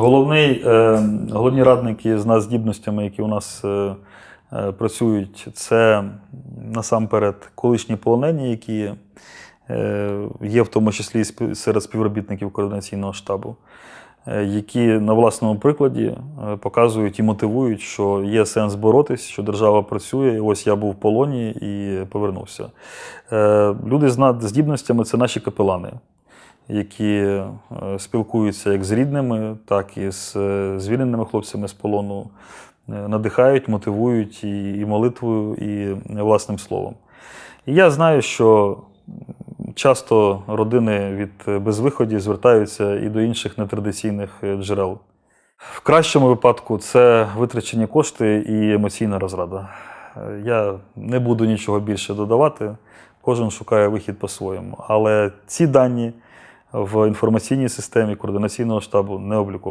Головний, е, головні радники з нас здібностями, які у нас е, е, працюють, це насамперед колишні полонені, які є в тому числі серед співробітників координаційного штабу, які на власному прикладі показують і мотивують, що є сенс боротись, що держава працює. І ось я був в полоні і повернувся. Люди з надздібностями це наші капелани які е, спілкуються як з рідними, так і з е, звільненими хлопцями з полону, е, надихають, мотивують і, молитвою, і власним словом. І я знаю, що часто родини від безвиходів звертаються і до інших нетрадиційних джерел. В кращому випадку це витрачені кошти і емоційна розрада. Я не буду нічого більше додавати, кожен шукає вихід по-своєму. Але ці дані в інформаційній системі координаційного штабу не обліковуються.